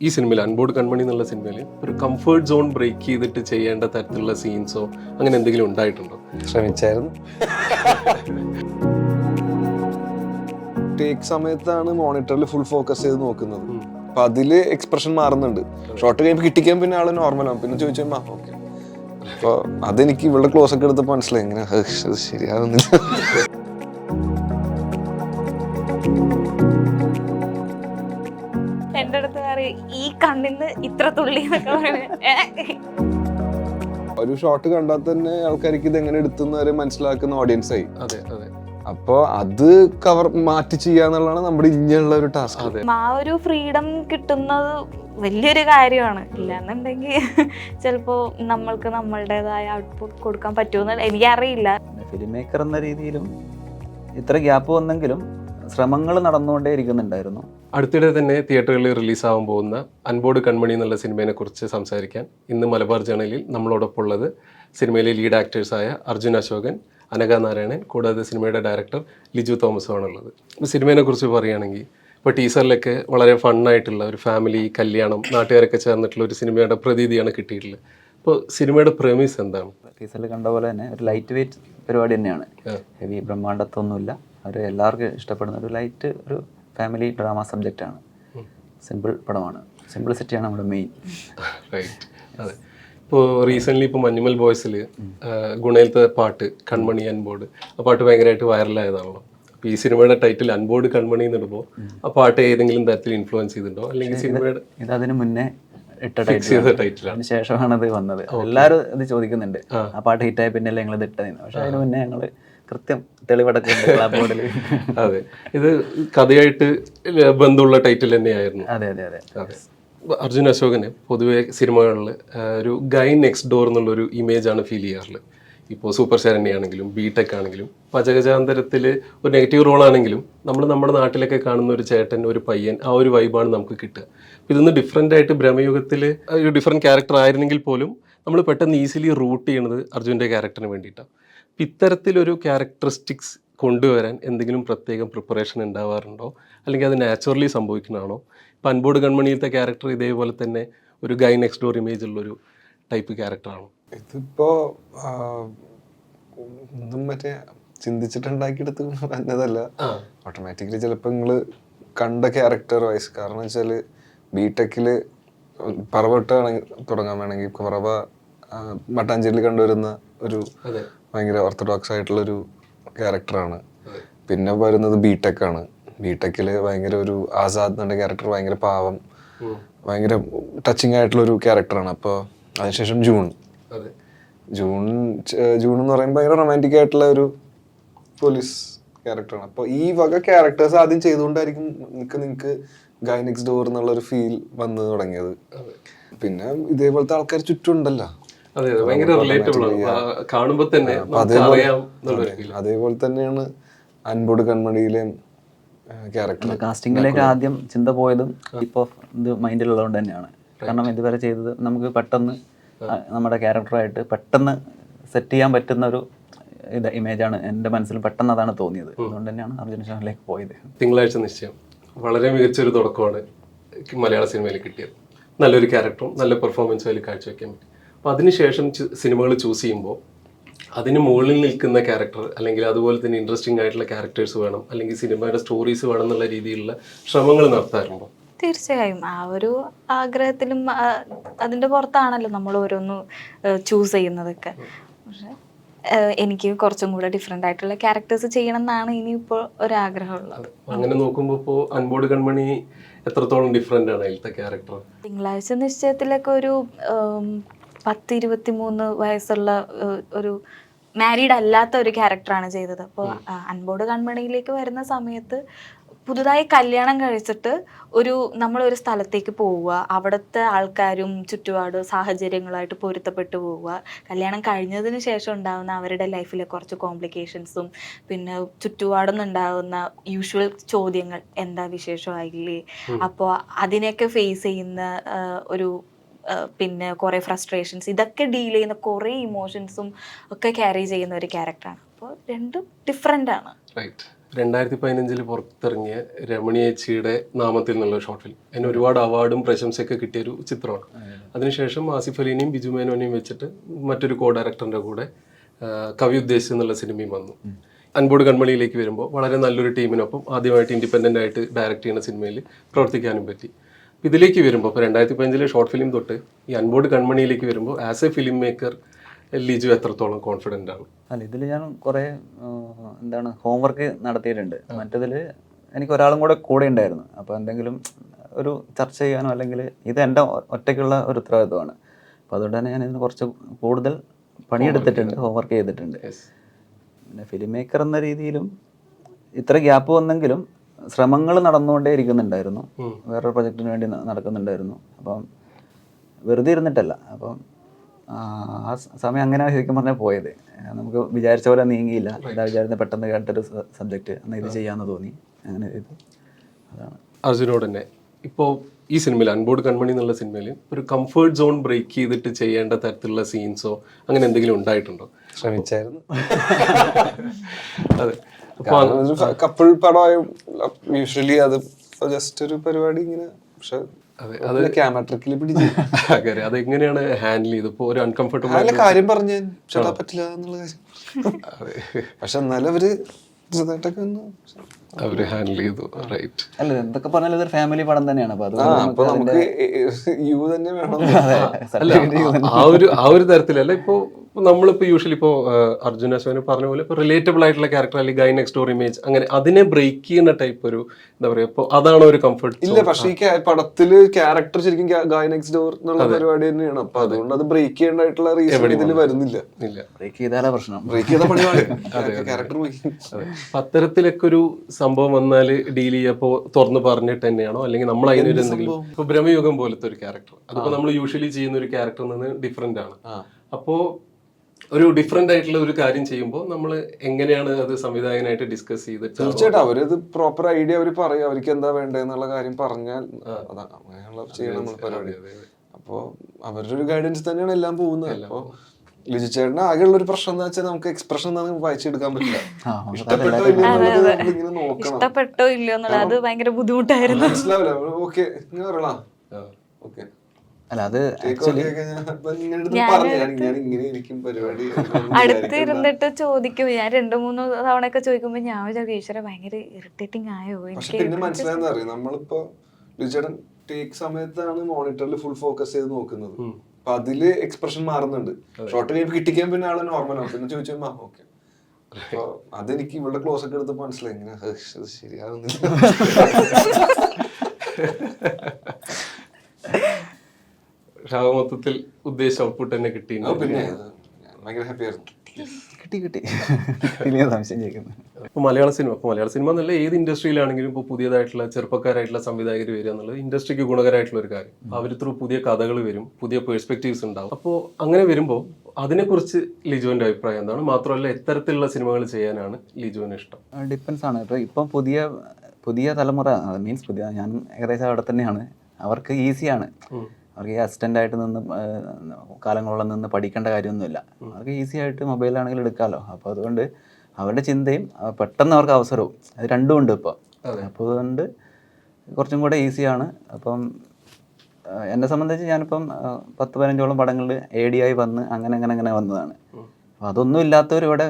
ഈ സിനിമയിൽ അൺബോർഡ് കൺമണി എന്നുള്ള സിനിമയിൽ ഒരു കംഫർട്ട് സോൺ ബ്രേക്ക് ചെയ്തിട്ട് ചെയ്യേണ്ട തരത്തിലുള്ള സീൻസോ അങ്ങനെ എന്തെങ്കിലും ഉണ്ടായിട്ടുണ്ടോ? ശ്രമിച്ചായിരുന്നു. ടേക്ക് സമയത്താണ് മോണിറ്ററിൽ ഫുൾ ഫോക്കസ് ചെയ്ത് നോക്കുന്നത്. അപ്പൊ അതിൽ എക്സ്പ്രഷൻ മാറുന്നുണ്ട്. ഷോർട്ട് കഴിയുമ്പോൾ കിട്ടിക്കാൻ പിന്നെ ആൾ നോർമലാണ് പിന്നെ ചോദിച്ചാൽ ഓക്കെ അപ്പൊ അതെനിക്ക് ഇവിടെ ക്ലോസ് ഒക്കെ എടുത്തപ്പോൾ മനസ്സിലായി. ഇങ്ങനെ "ഹ്, ശരിയാവുന്നില്ല. എന്റെ അടുത്ത് പറയും ഈ കണ്ണിന്ന് ഇത്ര തുള്ളി എന്നൊക്കെ പറയുന്നത് ഒരു ഷോട്ട് കണ്ടാൽ തന്നെ ആൾക്കാർക്ക് ഇത് എങ്ങനെ എടുത്തുന്ന വരെ മനസ്സിലാക്കുന്ന ഓഡിയൻസ് ആയി. അതെ അതെ. അപ്പൊ അത് കവർ മാറ്റി ചെയ്യാന്നുള്ളതാണ് നമ്മുടെ ഇനിയുള്ള ഒരു ടാസ്ക് അതെ. ആ ഒരു ഫ്രീഡം കിട്ടുന്നത് വലിയൊരു കാര്യമാണ്. ഇല്ലാന്നുണ്ടെങ്കിൽ ചിലപ്പോ നമ്മൾക്ക് നമ്മളുടേതായ ഔട്ട്പുട്ട് കൊടുക്കാൻ പറ്റുമെന്ന് എനിക്കറിയില്ല. ഫിലിം മേക്കർ എന്ന രീതിയിലും ഇത്ര ഗ്യാപ്പ് വന്നെങ്കിലും ശ്രമങ്ങൾ നടന്നുകൊണ്ടേ ഇരിക്കുന്നുണ്ടായിരുന്നു അടുത്തിടെ തന്നെ തിയേറ്ററുകളിൽ റിലീസാവാൻ പോകുന്ന അൻബോർഡ് കൺമണി എന്നുള്ള സിനിമയെ കുറിച്ച് സംസാരിക്കാൻ ഇന്ന് മലബാർ ജേണലിൽ നമ്മളോടൊപ്പം ഉള്ളത് സിനിമയിലെ ലീഡ് ആക്ടേഴ്സായ അർജുൻ അശോകൻ അനഘ നാരായണൻ കൂടാതെ സിനിമയുടെ ഡയറക്ടർ ലിജു തോമസും ഉള്ളത്. അപ്പോൾ സിനിമയെ കുറിച്ച് പറയുകയാണെങ്കിൽ ഇപ്പോൾ ടീസറിലൊക്കെ വളരെ ഫണ്ണായിട്ടുള്ള ഒരു ഫാമിലി കല്യാണം നാട്ടുകാരൊക്കെ ചേർന്നിട്ടുള്ള ഒരു സിനിമയുടെ പ്രതീതിയാണ് കിട്ടിയിട്ടുള്ളത്. അപ്പോൾ സിനിമയുടെ പ്രേമീസ് എന്താണ്? ടീസറിൽ കണ്ട പോലെ തന്നെ ഒരു ലൈറ്റ് വെയിറ്റ് പരിപാടി തന്നെയാണ്. ഹെവി ബ്രഹ്മാണ്ടത്തൊന്നുമില്ല ഒരു എല്ലാവർക്കും ഇഷ്ടപ്പെടുന്ന ഒരു ലൈറ്റ് ഒരു ഫാമിലി ഡ്രാമ ആണ്. സിമ്പിൾ പടമാണ്. സിംപ്ലിസിറ്റിയാണ് നമ്മുടെ മെയിൻ റൈറ്റ് അതെ. ഇപ്പോൾ റീസെന്റ്ലി ഇപ്പോൾ മഞ്ഞുമൽ ബോയ്സിൽ ഗുണയിലത്തെ പാട്ട് കൺമണി അൻബോർഡ് ആ പാട്ട് ഭയങ്കരമായിട്ട് വൈറലായതാണല്ലോ അപ്പോൾ ഈ സിനിമയുടെ ടൈറ്റിൽ അൻബോർഡ് കൺമണി എന്ന് എന്നിടുമ്പോൾ ആ പാട്ട് ഏതെങ്കിലും തരത്തിൽ ഇൻഫ്ലുവൻസ് ചെയ്തിട്ടുണ്ടോ? അല്ലെങ്കിൽ സിനിമയുടെ ഇത് അതിന് മുന്നേ ഇട്ട ടൈറ്റിലാണ് ശേഷമാണ് അത് വന്നത്. എല്ലാവരും ഇത് ചോദിക്കുന്നുണ്ട്. ആ. പാട്ട് ഹിറ്റായ പിന്നല്ലേ ഞങ്ങൾ ഇത് ഇട്ടതെന്ന്. പക്ഷെ അതിന് മുന്നേ ഞങ്ങൾ കൃത്യം തെളിവടക്കം ക്ലാബ് ബോർഡിൽ അതെ. ഇത് കഥയായിട്ട് ബന്ധമുള്ള ടൈറ്റിൽ തന്നെയായിരുന്നു. അതെ അതെ അതെ. അർജുൻ അശോകന് പൊതുവെ സിനിമകളിൽ ഒരു ഗൈ നെക്സ്റ്റ് ഡോർ എന്നുള്ളൊരു ഇമേജാണ് ഫീൽ ചെയ്യാറുള്ളത് ഇപ്പോൾ സൂപ്പർ സ്റ്റാർ ആണെങ്കിലും ബി ടെക് ആണെങ്കിലും പചകജാന്തരത്തിൽ ഒരു നെഗറ്റീവ് റോൾ ആണെങ്കിലും നമ്മൾ നമ്മുടെ നാട്ടിലൊക്കെ കാണുന്ന ഒരു ചേട്ടൻ ഒരു പയ്യൻ ആ ഒരു വൈബാണ് നമുക്ക് കിട്ടുക. അപ്പോൾ ഇതൊന്ന് ഡിഫറെന്റ് ആയിട്ട് ബ്രഹ്മയുഗത്തിൽ ഒരു ഡിഫറെന്റ് ക്യാരക്ടർ ആയിരുന്നെങ്കിൽ പോലും നമ്മൾ പെട്ടെന്ന് ഈസിലി റൂട്ട് ചെയ്യുന്നത് അർജുന്റെ ക്യാരക്ടറിന് വേണ്ടിയിട്ടാണ്. ഇത്തരത്തിലൊരു ക്യാരക്ടറിസ്റ്റിക്സ് കൊണ്ടുവരാൻ എന്തെങ്കിലും പ്രത്യേകം പ്രിപ്പറേഷൻ ഉണ്ടാവാറുണ്ടോ? അല്ലെങ്കിൽ അത് നാച്ചുറലി സംഭവിക്കുന്നതാണോ? ഇപ്പം അൻപോട് കൺമണിയിലത്തെ ക്യാരക്ടർ ഇതേപോലെ തന്നെ ഒരു ഗൈ നെക്സ്റ്റ് ഡോർ ഇമേജ് ഉള്ളൊരു ടൈപ്പ് ക്യാരക്ടറാണോ ഇതിപ്പോൾ ഒന്നും മറ്റേ ചിന്തിച്ചിട്ടുണ്ടാക്കിയെടുത്ത് വന്നതല്ല ഓട്ടോമാറ്റിക്കലി ചിലപ്പോൾ നിങ്ങൾ കണ്ട ക്യാരക്ടർ വൈസ് കാരണം വെച്ചാൽ ബിടെക്കിൽ പറവട്ടാണെങ്കിൽ തുടങ്ങാൻ വേണമെങ്കിൽ പറവ മട്ടാഞ്ചേരിയിൽ കണ്ടുവരുന്ന ഒരു ഭയങ്കര ഓർത്തഡോക്സ് ആയിട്ടുള്ള ഒരു ക്യാരക്ടറാണ് പിന്നെ വരുന്നത് ബിടെക് ആണ്. ബിടെക്കിൽ ഭയങ്കര ഒരു ആസാദ് എന്നുള്ള ക്യാരക്ടർ ഭയങ്കര പാവം ഭയങ്കര ടച്ചിങ് ആയിട്ടുള്ള ഒരു ക്യാരക്ടറാണ് അപ്പോൾ അതിനുശേഷം ജൂൺ. ജൂൺ ജൂൺ എന്ന് പറയുമ്പോൾ ഭയങ്കര റൊമാന്റിക് ആയിട്ടുള്ള ഒരു പോലീസ് ക്യാരക്ടറാണ് അപ്പോൾ ഈ വക ക്യാരക്ടേഴ്സ് ആദ്യം ചെയ്തുകൊണ്ടായിരിക്കും നിങ്ങൾക്ക് നിങ്ങൾക്ക് ഗൈനിക്സ് ഡോർ എന്നുള്ള ഒരു ഫീൽ വന്നു തുടങ്ങിയത്. പിന്നെ ഇതേപോലത്തെ ആൾക്കാർ ചുറ്റും ഉണ്ടല്ലോ. അതെ ഭയങ്കര റിലേറ്റബിൾ ആണ്. കാണുമ്പോൾ തന്നെ അതേപോലെ തന്നെയാണ് അൻപോട് കൺമണിയിലെയും ക്യാരക്ടർ കാസ്റ്റിംഗിലേക്ക് ആദ്യം ചിന്ത പോയതും ഇപ്പൊ ഇത് മൈൻഡിലുള്ളതുകൊണ്ട് തന്നെയാണ്. കാരണം ഇതുവരെ ചെയ്തത് നമുക്ക് പെട്ടെന്ന് നമ്മുടെ ക്യാരക്ടറായിട്ട് പെട്ടെന്ന് സെറ്റ് ചെയ്യാൻ പറ്റുന്ന ഒരു ഇത് ഇമേജാണ് എന്റെ മനസ്സിൽ പെട്ടെന്ന് അതാണ് തോന്നിയത് അതുകൊണ്ട് തന്നെയാണ് അർജുന ശർമ്മയിലേക്ക് പോയത്. തിങ്കളാഴ്ച നിശ്ചയം. വളരെ മികച്ചൊരു തുടക്കമാണ് മലയാള സിനിമയിൽ കിട്ടിയത്. നല്ലൊരു ക്യാരക്ടറും നല്ല പെർഫോമൻസും അതിൽ കാഴ്ചവെക്കാൻ പറ്റി. അപ്പോൾ അതിനുശേഷം സിനിമകൾ ചൂസ് ചെയ്യുമ്പോൾ അതിന് മുകളിൽ നിൽക്കുന്ന ക്യാരക്ടർ അല്ലെങ്കിൽ അതുപോലെ തന്നെ ഇൻട്രസ്റ്റിംഗ് ആയിട്ടുള്ള ക്യാരക്ടേഴ്സ് വേണം അല്ലെങ്കിൽ സിനിമയുടെ സ്റ്റോറീസ് വേണം എന്നുള്ള രീതിയിലുള്ള ശ്രമങ്ങൾ നടത്താറുണ്ടോ? തീർച്ചയായും. ആ ഒരു ആഗ്രഹത്തിലും അതിന്റെ പുറത്താണല്ലോ നമ്മൾ ഓരോന്ന് ചൂസ് ചെയ്യുന്നതൊക്കെ. പക്ഷെ എനിക്ക് കുറച്ചും കൂടെ ഡിഫറെന്റ് ആയിട്ടുള്ള ക്യാരക്ടേഴ്സ് ചെയ്യണം എന്നാണ് ഇനിയിപ്പോൾ ഒരാഗ്രഹമുള്ളത്. അങ്ങനെ നോക്കുമ്പോൾ ഇപ്പോൾ അൻബോർഡ് കൺമണി എത്രത്തോളം ഡിഫറെന്റ് ആണ് അതിലത്തെ ക്യാരക്ടർ തിങ്കളാഴ്ച നിശ്ചയത്തിലൊക്കെ ഒരു പത്ത് ഇരുപത്തി മൂന്ന് വയസ്സുള്ള ഒരു മാരീഡ് അല്ലാത്ത ഒരു ക്യാരക്ടറാണ് ചെയ്തത്. അപ്പോൾ അൻപോട് കൺമണിയിലേക്ക് വരുന്ന സമയത്ത് പുതുതായി കല്യാണം കഴിച്ചിട്ട് ഒരു നമ്മളൊരു സ്ഥലത്തേക്ക് പോവുക. അവിടുത്തെ ആൾക്കാരും ചുറ്റുപാട് സാഹചര്യങ്ങളായിട്ട് പൊരുത്തപ്പെട്ടു പോവുക. കല്യാണം കഴിഞ്ഞതിന് ശേഷം ഉണ്ടാകുന്ന അവരുടെ ലൈഫിലെ കുറച്ച് കോംപ്ലിക്കേഷൻസും പിന്നെ ചുറ്റുപാടുന്നുണ്ടാകുന്ന യൂഷ്വൽ ചോദ്യങ്ങൾ എന്താ വിശേഷമായില്ലേ? അപ്പോൾ അതിനെയൊക്കെ ഫേസ് ചെയ്യുന്ന ഒരു പിന്നെ കുറേ ഫ്രസ്ട്രേഷൻസ് ഇതൊക്കെ ഡീൽ ചെയ്യുന്ന കുറേ ഇമോഷൻസും ഒക്കെ ക്യാരി ചെയ്യുന്ന ഒരു ക്യാരക്ടറാണ് അപ്പോൾ രണ്ടും ഡിഫറെന്റ് ആണ്. റൈറ്റ് രണ്ടായിരത്തി പതിനഞ്ചിൽ പുറത്തിറങ്ങിയ രമണി രമണിയേച്ചിയുടെ നാമത്തിൽ നിന്നുള്ള ഷോർട്ട് ഫിലിം അതിന് ഒരുപാട് അവാർഡും പ്രശംസയൊക്കെ കിട്ടിയൊരു ചിത്രമാണ്. അതിനുശേഷം ആസിഫ് അലീനെയും ബിജു മേനോനെയും വെച്ചിട്ട് മറ്റൊരു കോ ഡയറക്ടറിന്റെ കൂടെ കവി ഉദ്ദേശിച്ച് എന്നുള്ള സിനിമയും വന്നു. അൻപോട് കൺമണിയിലേക്ക് വരുമ്പോൾ വളരെ നല്ലൊരു ടീമിനൊപ്പം ആദ്യമായിട്ട് ഇൻഡിപെൻഡന്റ് ആയിട്ട് ഡയറക്റ്റ് ചെയ്യുന്ന സിനിമയിൽ പ്രവർത്തിക്കാനും പറ്റി. ഇതിലേക്ക് വരുമ്പോൾ ഇപ്പോൾ രണ്ടായിരത്തി പതിനഞ്ചിലെ ഷോർട്ട് ഫിലിം തൊട്ട് ഈ അൺബോർഡ് കൺമണിയിലേക്ക് വരുമ്പോൾ as a film maker Liju എത്രത്തോളം കോൺഫിഡന്റ് ആണ്? അല്ല ഇതിൽ ഞാൻ കുറേ എന്താണ് ഹോംവർക്ക് നടത്തിയിട്ടുണ്ട്. മറ്റതിൽ എനിക്ക് ഒരാളും കൂടെ കൂടെ ഉണ്ടായിരുന്നു. അപ്പോൾ എന്തെങ്കിലും ഒരു ചർച്ച ചെയ്യാനോ അല്ലെങ്കിൽ ഇത് എന്റെ ഒറ്റയ്ക്കുള്ള ഒരു ഉത്തരവാദിത്വമാണ്. അപ്പോൾ അതുകൊണ്ട് തന്നെ ഞാൻ ഇതിന് കുറച്ച് കൂടുതൽ പണിയെടുത്തിട്ടുണ്ട് ഹോംവർക്ക് ചെയ്തിട്ടുണ്ട്. പിന്നെ ഫിലിം മേക്കർ എന്ന രീതിയിലും ഇത്ര ഗ്യാപ്പ് വന്നെങ്കിലും ശ്രമങ്ങൾ നടന്നുകൊണ്ടേ ഇരിക്കുന്നുണ്ടായിരുന്നു. വേറൊരു പ്രൊജക്റ്റിന് വേണ്ടി നടക്കുന്നുണ്ടായിരുന്നു. അപ്പം വെറുതെ ഇരുന്നിട്ടല്ല. അപ്പം ആ സമയം അങ്ങനെ ശരിക്കും പറഞ്ഞാൽ പോയത്. നമുക്ക് വിചാരിച്ച പോലെ നീങ്ങിയില്ല. എന്താ വിചാരിച്ച പെട്ടെന്ന് കേട്ടൊരു സബ്ജക്റ്റ് അന്ന് ഇത് ചെയ്യാമെന്ന് തോന്നി. അങ്ങനെ ചെയ്തു. അതാണ്. അർജുനോട് തന്നെ. ഇപ്പോൾ ഈ സിനിമയിൽ അൺബോർഡ് കൺമണി എന്നുള്ള സിനിമയിൽ ഒരു കംഫേർട്ട് സോൺ ബ്രേക്ക് ചെയ്തിട്ട് ചെയ്യേണ്ട തരത്തിലുള്ള സീൻസോ അങ്ങനെ എന്തെങ്കിലും ഉണ്ടായിട്ടുണ്ടോ? ശ്രമിച്ചായിരുന്നു. അതെ. കപ്പിൾ പടമായ യൂഷ്വലി അത് ജസ്റ്റ് ഒരു പരിപാടി ഇങ്ങനെ പക്ഷെ അതെ അത് ക്യാമറ ട്രിക്കിൽ പിടിച്ചു. അങ്ങനെ അത് എങ്ങനെയാണ് ഹാൻഡിൽ ചെയ്ത് ഇപ്പൊ ഒരു അൺകംഫർട്ടബിൾ കാര്യം പറഞ്ഞു പറ്റില്ല എന്നുള്ള കാര്യം. പക്ഷെ എന്നാലും അവർ ചെറുതായിട്ടൊക്കെ ഒന്ന് അവർ ഹാൻഡിൽ ചെയ്തു. റൈറ്റ് അല്ല എന്തൊക്കെ പറഞ്ഞാലും ഇതൊരു ഫാമിലി പടം തന്നെയാണ്. അപ്പൊ നമുക്ക് യു തന്നെ വേണം. ആ ഒരു ആ ഒരു തരത്തിലല്ല. ഇപ്പോൾ നമ്മളിപ്പോ യൂഷ്വലി ഇപ്പോ അർജുന അശോകന് പറഞ്ഞ പോലെ ഇപ്പോൾ റിലേറ്റബിൾ ആയിട്ടുള്ള ക്യാരക്ടർ അല്ലെങ്കിൽ ഗൈ നെക്സ്റ്റ് ഡോർ ഇമേജ് അങ്ങനെ അതിനെ ബ്രേക്ക് ചെയ്യുന്ന ടൈപ്പ് ഒരു എന്താ പറയുക ഇപ്പോൾ അതാണ് ഒരു കംഫർട്ട് ഇല്ല പക്ഷേ ഈ പടത്തിൽ പടത്തിൽ ക്യാരക്ടർ ശരിക്കും ഗൈ നെക്സ്റ്റ് ഡോർ എന്നുള്ള പരിപാടി തന്നെയാണ്. അപ്പൊ അതുകൊണ്ട് അത് ബ്രേക്ക് ചെയ്യേണ്ടതായിട്ടുള്ള റീസൺ ഇതിൽ വരുന്നില്ല. ഇല്ല. ബ്രേക്ക് ചെയ്താലാ പ്രശ്നം. ബ്രേക്ക് ചെയ്ത പണി അത്തരത്തിലൊക്കെ ഒരു സംഭവം വന്നാൽ ഡീൽ ചെയ്യപ്പോ തുറന്നു പറഞ്ഞിട്ട് തന്നെയാണോ? അല്ലെങ്കിൽ നമ്മൾ അതിനൊരു എന്തെങ്കിലും ഇപ്പൊ ബ്രഹ്മയുഗം പോലത്തെ ഒരു ക്യാരക്ടർ അതിപ്പോ നമ്മൾ യൂഷ്വലി ചെയ്യുന്ന ഒരു ക്യാരക്ടറിൽ നിന്ന് ഡിഫറെന്റ് ആണ്. അപ്പോ ഒരു ഡിഫറെന്റ് ആയിട്ടുള്ള ഒരു കാര്യം ചെയ്യുമ്പോൾ നമ്മൾ എങ്ങനെയാണ് അത് സംവിധായകനായിട്ട് ഡിസ്കസ് ചെയ്ത് തീർച്ചയായിട്ടും അവരത് പ്രോപ്പർ ഐഡിയ അവർ പറയും. അവർക്ക് എന്താ വേണ്ടതെന്നുള്ള കാര്യം പറഞ്ഞാൽ അങ്ങനെയുള്ള ചെയ്യണം നമ്മൾ പരിപാടി. അപ്പോ അവരുടെ ഒരു ഗൈഡൻസ് തന്നെയാണ് എല്ലാം പോകുന്നത്. അപ്പോ ലിജു ചേട്ടന് ആകെയുള്ള ഒരു പ്രശ്നം എന്താ വെച്ചാൽ നമുക്ക് എക്സ്പ്രഷൻ ഒന്നും വായിച്ചെടുക്കാൻ പറ്റില്ല. ഇഷ്ടപ്പെട്ടോ ഇല്ലയോ എന്നുള്ളത് നമ്മളിങ്ങനെ നോക്കണം. ഇഷ്ടപ്പെട്ടോ ഇല്ലയോ എന്നുള്ളത് അത് ഭയങ്കര ബുദ്ധിമുട്ടായിരുന്നു. മനസ്സിലാവില്ല. ഓക്കെ ഇങ്ങനെ പറയണം? ഓക്കെ. അല്ല അത് ഇങ്ങനെ എടുത്ത് പറഞ്ഞു ഞാൻ ഞാൻ ഇങ്ങനെ ഇരിക്കും പരിപാടി. എന്നൊന്നും അടുത്ത് ഇരുന്നിട്ട് ചോദിക്കും. ഞാൻ രണ്ടു മൂന്ന് ഒക്കെ ചോദിക്കുമ്പോ ഞാൻ വിചാരിക്കും ഈശ്വര ഭയങ്കര ഇറിറ്റേറ്റിംഗ് ആയോ? പിന്നെ മനസ്സിലായെന്നറിയാം നമ്മളിപ്പോ ടേക്ക് സമയത്താണ് മോണിറ്ററിൽ ഫുൾ ഫോക്കസ് ചെയ്ത് നോക്കുന്നത്. അപ്പൊ അതിൽ എക്സ്പ്രഷൻ മാറുന്നുണ്ട്. ഷോർട്ട് കഴിയുമ്പോൾ കിട്ടിക്കാൻ പിന്നെ ആൾ നോർമലാണ് പിന്നെ ചോദിച്ചാൽ ഓക്കെ അപ്പൊ അതെനിക്ക് ഇവിടെ ക്ലോസ് ഒക്കെ എടുത്തപ്പോ മനസ്സിലായി. ഇങ്ങനെ ശരിയാവുന്നില്ല. മൊത്തത്തിൽ ഉദ്ദേശം ഔട്ട്പുട്ട് തന്നെ കിട്ടി പിന്നെ ഭയങ്കര ഹാപ്പി ആയിരുന്നു. കിട്ടി. കിട്ടി വലിയ സംശയം ചോദിക്കുന്നു. ഇപ്പോൾ മലയാള സിനിമ ഇപ്പോൾ മലയാള സിനിമ എന്നല്ല ഏത് ഇൻഡസ്ട്രിയിലാണെങ്കിലും ഇപ്പോൾ പുതിയതായിട്ടുള്ള ചെറുപ്പക്കാരായിട്ടുള്ള സംവിധായകർ വരിക എന്നുള്ളത് ഇൻഡസ്ട്രിക്ക് ഗുണകരമായിട്ടുള്ള ഒരു കാര്യം. അവർ ത്രൂ പുതിയ കഥകൾ വരും പുതിയ പേഴ്സ്പെക്റ്റീവ്സ് ഉണ്ടാവും. അപ്പോൾ അങ്ങനെ വരുമ്പോൾ അതിനെക്കുറിച്ച് ലിജുവിന്റെ അഭിപ്രായം എന്താണ്? മാത്രമല്ല എത്തരത്തിലുള്ള സിനിമകൾ ചെയ്യാനാണ് ലിജുവിന് ഇഷ്ടം. ഡിപ്പെൻസ് ആണ്. ഇപ്പോൾ ഇപ്പം പുതിയ പുതിയ തലമുറ മീൻസ് പുതിയ ഞാൻ ഏകദേശം അവിടെ തന്നെയാണ്. അവർക്ക് ഈസിയാണ് അവർക്ക് ഈ അസിസ്റ്റന്റായിട്ട് നിന്ന് കാലങ്ങളോളം നിന്ന് പഠിക്കേണ്ട കാര്യമൊന്നുമില്ല. അവർക്ക് ഈസി ആയിട്ട് മൊബൈലാണെങ്കിൽ എടുക്കാമല്ലോ അപ്പോൾ അതുകൊണ്ട് അവരുടെ ചിന്തയും പെട്ടെന്ന് അവർക്ക് അവസരവും. അത് രണ്ടും ഉണ്ട് ഇപ്പോൾ അപ്പോൾ അതുകൊണ്ട് കുറച്ചും കൂടെ ഈസിയാണ് അപ്പം എന്നെ സംബന്ധിച്ച് ഞാനിപ്പം പത്ത് പതിനഞ്ചോളം പടങ്ങളിൽ എ ഡി ആയി വന്ന് അങ്ങനെ അങ്ങനെ അങ്ങനെ വന്നതാണ്. അപ്പോൾ അതൊന്നും ഇല്ലാത്തവർ ഇവിടെ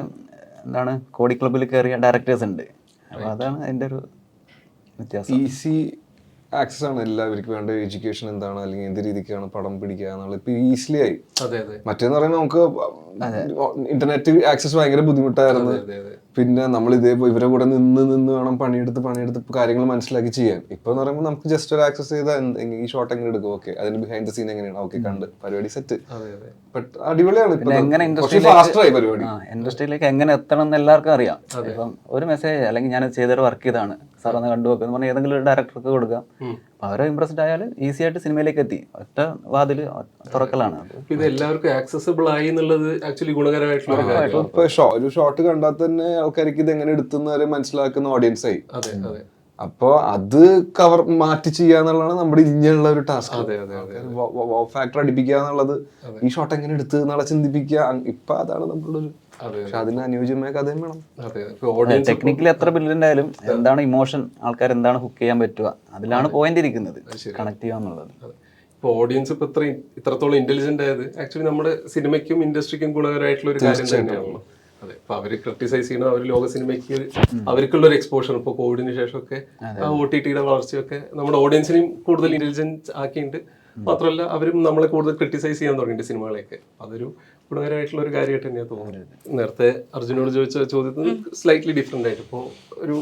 എന്താണ് കോടി ക്ലബ്ബിൽ കയറിയ ഡയറക്ടേഴ്സ് ഉണ്ട്. അപ്പോൾ അതാണ് അതിന്റെ ഒരു വ്യത്യാസം. ഈസി ആക്സസ് ആണ് എല്ലാവർക്കും വേണ്ട. എഡ്യൂക്കേഷൻ എന്താണ്? അല്ലെങ്കിൽ എന്ത് രീതിക്കാണ് പടം പിടിക്കുക എന്നുള്ളത് ഇപ്പൊ ഈസിലി ആയി. മറ്റേന്ന് പറയുമ്പോൾ നമുക്ക് ഇന്റർനെറ്റ് ആക്സസ് ഭയങ്കര ബുദ്ധിമുട്ടായിരുന്നു. പിന്നെ നമ്മൾ ഇതേ ഇവരെ കൂടെ നിന്ന് നിന്ന് വേണം പണിയെടുത്ത് പണിയെടുത്ത് കാര്യങ്ങൾ മനസ്സിലാക്കി ചെയ്യാൻ. ഇപ്പൊ എന്ന് പറയുമ്പോൾ നമുക്ക് ജസ്റ്റ് ഒരു ആക്സസ് ചെയ്താൽ ഈ ഷോട്ട് എങ്ങനെ എടുക്കും? ഓക്കെ അതിന് ബിഹൈൻഡ് ദ സീൻ എങ്ങനെയാണ്? ഓക്കെ കണ്ട്. പരിപാടി സെറ്റ് ബട്ട് അടിപൊളിയാണ് എങ്ങനെ ആയി പരിപാടി. ഇൻഡസ്ട്രിയിലേക്ക് എങ്ങനെ എത്തണം എന്ന് എല്ലാവർക്കും അറിയാം. ഇപ്പം ഒരു മെസ്സേജ് അല്ലെങ്കിൽ ഞാൻ ചെയ്തൊരു വർക്ക് ചെയ്താണ് സാർ ഒന്ന് കണ്ടു വെക്കുക എന്ന് പറഞ്ഞാൽ ഏതെങ്കിലും ഒരു ഡയറക്ടർക്ക് കൊടുക്കാം. അപ്പൊ അവരെ ഇമ്പ്രസ്ഡ് ആയാൽ ഈസി ആയിട്ട് സിനിമയിലേക്ക് എത്തി. ഒറ്റ വാതിൽ തുറക്കലാണ് ഇത് എല്ലാവർക്കും ആക്സസിബിൾ ആയി എന്നുള്ളത് ആക്ച്വലി ഗുണകരമായിട്ടുള്ള ഒരു കാര്യമാണ്. ഷോ- ഒരു ഷോട്ട് കണ്ടാൽ തന്നെ ആൾക്കാർക്ക് ഇത് എങ്ങനെ എടുത്തുന്നവരെ മനസ്സിലാക്കുന്ന ഓഡിയൻസ് ആയി. അതെ അതെ. അപ്പൊ അത് കവർ മാറ്റി ചെയ്യാന്നുള്ളതാണ് നമ്മുടെ ഇനിയുള്ള ഒരു ടാസ്ക് അതെ അതെ അതെ ഫാക്ടർ അടിപ്പിക്കുക എന്നുള്ളത് ഈ ഷോട്ട് എങ്ങനെ എടുത്ത് എന്നുള്ള ചിന്തിപ്പിക്കുക ഇപ്പൊ അതാണ് നമ്മളുടെ ഒരു അതെ പക്ഷെ അതിന് അനുയോജ്യമായ കഥയും വേണം. അതെ ഇപ്പോൾ ഓഡിയൻസ് ടെക്നിക്കലി എത്ര ബില്ല് ആയാലും എന്താണ് ഇമോഷൻ ആൾക്കാർ എന്താണ് ഹുക്ക് ചെയ്യാൻ പറ്റുക അതിലാണ് പോയിന്റ് ഇരിക്കുന്നത്. കണക്ട് ചെയ്യുക എന്നുള്ളത്. ഇപ്പോൾ ഓഡിയൻസ് ഇപ്പോൾ ഇത്രയും ഇത്രത്തോളം ഇന്റലിജന്റ് ആയത് ആക്ച്വലി നമ്മുടെ സിനിമയ്ക്കും ഇൻഡസ്ട്രിക്കും ഗുണകരമായിട്ടുള്ള ഒരു കാര്യം തന്നെയാണല്ലോ. അതെ. ഇപ്പൊ അവർ ക്രിട്ടിസൈസ് ചെയ്യണം അവർ ലോക സിനിമയ്ക്ക് അവർക്കുള്ള ഒരു എക്സ്പോഷർ ഇപ്പോൾ കോവിഡിന് ശേഷമൊക്കെ ഒ ടി ടിയുടെ വളർച്ചയൊക്കെ നമ്മുടെ ഓഡിയൻസിനെയും കൂടുതൽ ഇന്റലിജൻസ് ആക്കിയിട്ട് മാത്രമല്ല അവരും നമ്മളെ കൂടുതൽ ക്രിട്ടിസൈസ് ചെയ്യാൻ തുടങ്ങിയിട്ട് സിനിമകളെയൊക്കെ. അതൊരു ഗുണകരമായിട്ടുള്ള ഒരു കാര്യമായിട്ട് തന്നെയാണ് തോന്നുന്നത്. നേരത്തെ അർജുനോട് ചോദിച്ച ചോദ്യത്തിന് സ്ലൈറ്റ്ലി ഡിഫറെന്റ് ആയിട്ട് ഇപ്പോൾ ഒരു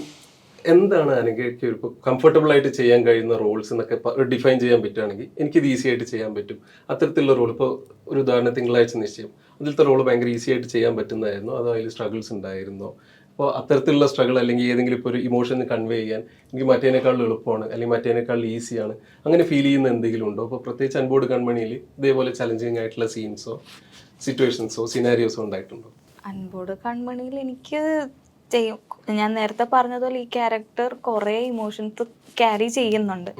എന്താണ് അനുകയ്ക്ക് ഒരു കംഫർട്ടബിൾ ആയിട്ട് ചെയ്യാൻ കഴിയുന്ന റോൾസ് എന്നൊക്കെ ഡിഫൈൻ ചെയ്യാൻ പറ്റുകയാണെങ്കിൽ എനിക്കിത് ഈസി ആയിട്ട് ചെയ്യാൻ പറ്റും. അത്തരത്തിലുള്ള റോൾ ഇപ്പോൾ ഒരു ഉദാഹരണം തിങ്കളാഴ്ച നിശ്ചയം. അതിലത്തെ റോൾ ഭയങ്കര ഈസി ആയിട്ട് ചെയ്യാൻ പറ്റുന്നതായിരുന്നു. അതോ അതിൽ സ്ട്രഗിൾസ് ഉണ്ടായിരുന്നോ. അപ്പോൾ അത്തരത്തിലുള്ള സ്ട്രഗിൾ അല്ലെങ്കിൽ ഏതെങ്കിലും ഇപ്പോൾ ഒരു ഇമോഷൻ കൺവേ ചെയ്യാൻ എനിക്ക് മറ്റേനേക്കാൾ എളുപ്പമാണ് അല്ലെങ്കിൽ മറ്റേനേക്കാൾ ഈസിയാണ് അങ്ങനെ ഫീൽ ചെയ്യുന്ന എന്തെങ്കിലും ഉണ്ടോ? അപ്പോൾ പ്രത്യേകിച്ച് അൻപോട് കൺമണിയിൽ ഇതേപോലെ ചലഞ്ചിങ് ആയിട്ടുള്ള സീൻസോ സിറ്റുവേഷൻസോ സിനാരിയോസോ ഉണ്ടായിട്ടുണ്ടോ? അൻപോട് കൺമണിയിൽ എനിക്ക് ചെയ്യും. ഞാൻ നേരത്തെ പറഞ്ഞതുപോലെ ഈ ക്യാരക്ടർ കുറേ ഇമോഷൻസ് ക്യാരി ചെയ്യുന്നുണ്ട്.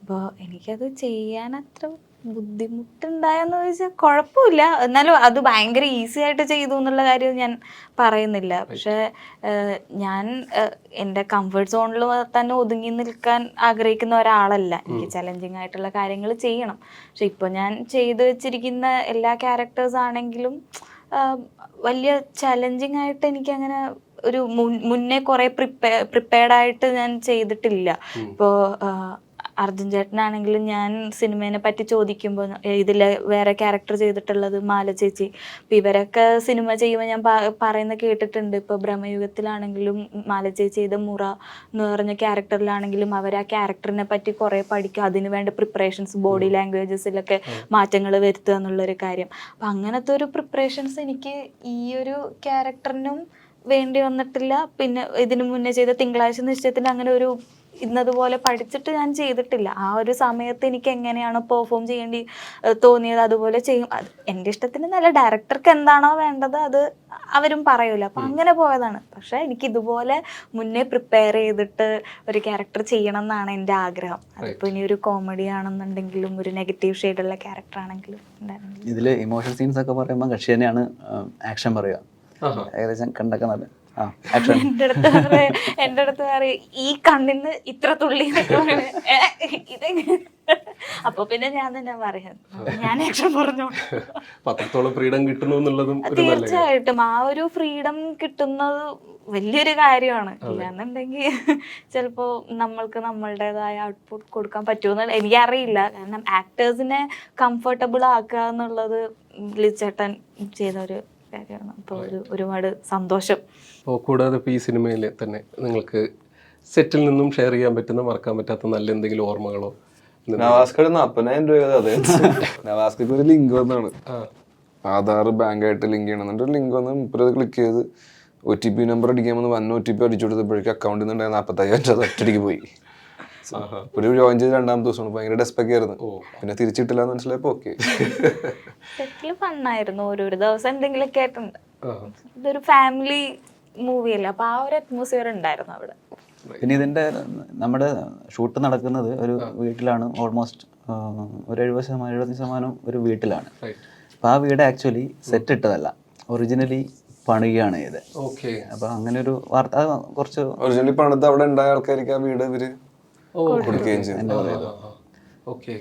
അപ്പോൾ എനിക്കത് ചെയ്യാൻ അത്ര ബുദ്ധിമുട്ടുണ്ടായെന്ന് ചോദിച്ചാൽ കുഴപ്പമില്ല. എന്നാലും അത് ഭയങ്കര ഈസി ആയിട്ട് ചെയ്തു എന്നുള്ള കാര്യം ഞാൻ പറയുന്നില്ല. പക്ഷെ ഞാൻ എന്റെ കംഫർട്ട് സോണിൽ തന്നെ ഒതുങ്ങി നിൽക്കാൻ ആഗ്രഹിക്കുന്ന ഒരാളല്ല. എനിക്ക് ചലഞ്ചിങ് ആയിട്ടുള്ള കാര്യങ്ങൾ ചെയ്യണം. പക്ഷെ ഇപ്പോൾ ഞാൻ ചെയ്തു വെച്ചിരിക്കുന്ന എല്ലാ ക്യാരക്ടേഴ്സ് ആണെങ്കിലും വലിയ ചലഞ്ചിങ് ആയിട്ട് എനിക്കങ്ങനെ ഒരു മുന്നേ കുറേ പ്രിപ്പേ പ്രിപ്പയർഡ് ആയിട്ട് ഞാൻ ചെയ്തിട്ടില്ല. ഇപ്പോൾ അർജുൻ ചേട്ടനാണെങ്കിലും ഞാൻ സിനിമേനെ പറ്റി ചോദിക്കുമ്പോൾ ഇതിൽ വേറെ ക്യാരക്ടർ ചെയ്തിട്ടുള്ളത് മാല ചേച്ചി. അപ്പം ഇവരൊക്കെ സിനിമ ചെയ്യുമ്പോൾ ഞാൻ പറയുന്ന കേട്ടിട്ടുണ്ട്. ഇപ്പോൾ ബ്രഹ്മയുഗത്തിലാണെങ്കിലും മാല ചേച്ചി ചെയ്ത മുറ എന്ന് പറഞ്ഞ ക്യാരക്ടറിലാണെങ്കിലും അവർ ആ ക്യാരക്ടറിനെ പറ്റി കുറേ പഠിക്കുക അതിന് വേണ്ട പ്രിപ്പറേഷൻസ് ബോഡി ലാംഗ്വേജസിലൊക്കെ മാറ്റങ്ങൾ വരുത്തുക എന്നുള്ളൊരു കാര്യം. അപ്പം അങ്ങനത്തെ ഒരു പ്രിപ്പറേഷൻസ് എനിക്ക് ഈ ഒരു ക്യാരക്ടറിനും വേണ്ടി വന്നിട്ടില്ല. പിന്നെ ഇതിനു മുന്നേ ചെയ്ത തിങ്കളാഴ്ച നിശ്ചയത്തിന് അങ്ങനെ ഒരു ഇന്നതുപോലെ പഠിച്ചിട്ട് ഞാൻ ചെയ്തിട്ടില്ല. ആ ഒരു സമയത്ത് എനിക്ക് എങ്ങനെയാണ് പെർഫോം ചെയ്യേണ്ടി തോന്നിയത് അതുപോലെ ചെയ്യും. അത് എന്റെ ഇഷ്ടത്തിന് നല്ല ഡയറക്ടർക്ക് എന്താണോ വേണ്ടത് അത് അവരും പറയൂല. അപ്പം അങ്ങനെ പോയതാണ്. പക്ഷേ എനിക്ക് ഇതുപോലെ മുന്നേ പ്രിപ്പയർ ചെയ്തിട്ട് ഒരു ക്യാരക്ടർ ചെയ്യണം എന്നാണ് എന്റെ ആഗ്രഹം. അതിപ്പോൾ ഇനി ഒരു കോമഡി ആണെന്നുണ്ടെങ്കിലും ഒരു നെഗറ്റീവ് ഷെയ്ഡുള്ള ക്യാരക്ടർ ആണെങ്കിലും ഇതിൽ ഇമോഷൻ സീൻസ് ഒക്കെ പറയുമ്പോൾ കക്ഷി തന്നെയാണ് ആക്ഷൻ പറയുക. ഏകദേശം കണ്ടൊക്കെ നല്ല എന്റെ അടുത്ത് എന്റെ അടുത്ത് പറയും ഈ കണ്ണിന്ന് ഇത്ര തുള്ളി. ഇതെങ്ങനെ? അപ്പൊ പിന്നെ ഞാൻ തന്നെ പറയാം. ഞാൻ ആക്ഷൻ പറഞ്ഞു. പത്രത്തോളം ഫ്രീഡം കിട്ടുന്നു എന്നുള്ളതും. തീർച്ചയായിട്ടും ആ ഒരു ഫ്രീഡം കിട്ടുന്നത് വലിയൊരു കാര്യമാണ്. ഇല്ലാന്നുണ്ടെങ്കിൽ ചിലപ്പോ നമ്മൾക്ക് നമ്മളുടേതായ ഔട്ട്പുട്ട് കൊടുക്കാൻ പറ്റുമെന്ന് എനിക്കറിയില്ല. കാരണം ആക്ടേഴ്സിനെ കംഫർട്ടബിൾ ആക്കുക എന്നുള്ളത് ലിച്ചേട്ടൻ ചെയ്ത ഒരു കാര്യമാണ് അപ്പോൾ ഒരു ഒരുപാട് സന്തോഷം. അപ്പോൾ കൂടാതെ ഇപ്പോൾ ഈ സിനിമയിൽ തന്നെ നിങ്ങൾക്ക് സെറ്റിൽ നിന്നും ഷെയർ ചെയ്യാൻ പറ്റുന്ന മറക്കാൻ പറ്റാത്ത നല്ല എന്തെങ്കിലും ഓർമ്മകളോ? നവാസ്കയുടെ നാപ്പതിനായിരം രൂപ അതെ. നവാസ്കക്ക് ഒരു ലിങ്ക് വന്നാണ്. ആധാർ ബാങ്കായിട്ട് ലിങ്ക് ചെയ്യണം എന്നിട്ട് ഒരു ലിങ്ക് വന്ന് മുപ്പത് ക്ലിക്ക് ചെയ്ത് ഒ ടി പി നമ്പർ അടിക്കാൻ വന്ന് വന്ന ഒ ടി പി അടിച്ചു കൊടുത്തപ്പോഴേക്കും അക്കൗണ്ടിൽ നിന്ന് നാൽപ്പത്തയ്യായിരം രൂപ ഒറ്റടിക്ക് പോയി. ഒരു ജോയിൻ ചെയ്ത് രണ്ടാമത്തെ ദിവസമാണ്. ഭയങ്കര ഡെസ്പെക്ട് ആയിരുന്നു. പിന്നെ തിരിച്ചിട്ടില്ല എന്ന് മനസ്സിലായപ്പോ ഓക്കെ സെറ്റിൽ ഫണ്ണായിരുന്നു. ഓരോരോ ദിവസം എന്തെങ്കിലുമൊക്കെ ആയിട്ടുണ്ട്. ഇതൊരു ഫാമിലി മൂവിയല്ലേ അപ്പൊ ആ ഒരു അറ്റ്മോസ്ഫിയർ ഉണ്ടായിരുന്നു അവിടെ. പിന്നെ ഇതിന്റെ നമ്മുടെ ഷൂട്ട് നടക്കുന്നത് ഒരു വീട്ടിലാണ്. ഓൾമോസ്റ്റ് ഒരു എഴുപത് ശതമാനം എഴുപത്തഞ്ച് ശതമാനം ഒരു വീട്ടിലാണ്. റൈറ്റ് അപ്പോൾ ആ വീട് ആക്ച്വലി സെറ്റ് ഇട്ടതല്ല. ഒറിജിനലി പണിയാണ് ചെയ്തത് ഓക്കെ അപ്പോൾ അങ്ങനെ ഒരു വാർത്ത കുറച്ച് ഒറിജിനലി പണിത് അവിടെ ഉണ്ടായ ആൾക്കാർക്ക് ആ വീട് ഇവർ കൊടുക്കുകയും ചെയ്തു. ഓക്കെ.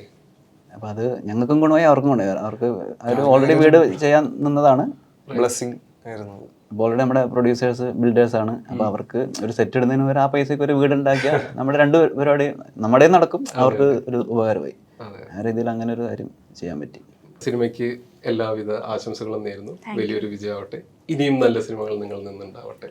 അപ്പോൾ അത് ഞങ്ങൾക്കും ഗുണമായി അവർക്കും ഗുണമായി അവർക്ക് അവർ ഓൾറെഡി വീട് ചെയ്യാൻ നിന്നതാണ്. ബ്ലെസ്സിങ് ആയിരുന്നു അപ്പോൾ ഓൾറെഡി നമ്മുടെ പ്രൊഡ്യൂസേഴ്സ് ബിൽഡേഴ്സ് ആണ്. അപ്പോൾ അവർക്ക് ഒരു സെറ്റ് ഇടുന്നതിന് ഒരു ആ പൈസയ്ക്ക് ഒരു വീട് ഉണ്ടാക്കിയാൽ നമ്മുടെ രണ്ട് പരിപാടി നമ്മുടെ നടക്കും അവർക്ക് ഒരു ഉപകാരമായി. ആ രീതിയിൽ അങ്ങനെ ഒരു കാര്യം ചെയ്യാൻ പറ്റി. സിനിമയ്ക്ക് എല്ലാവിധ ആശംസകളും നേരുന്നു. വലിയൊരു വിജയമാവട്ടെ. ഇനിയും നല്ല സിനിമകൾ നിങ്ങളിൽ നിന്നുണ്ടാവട്ടെ.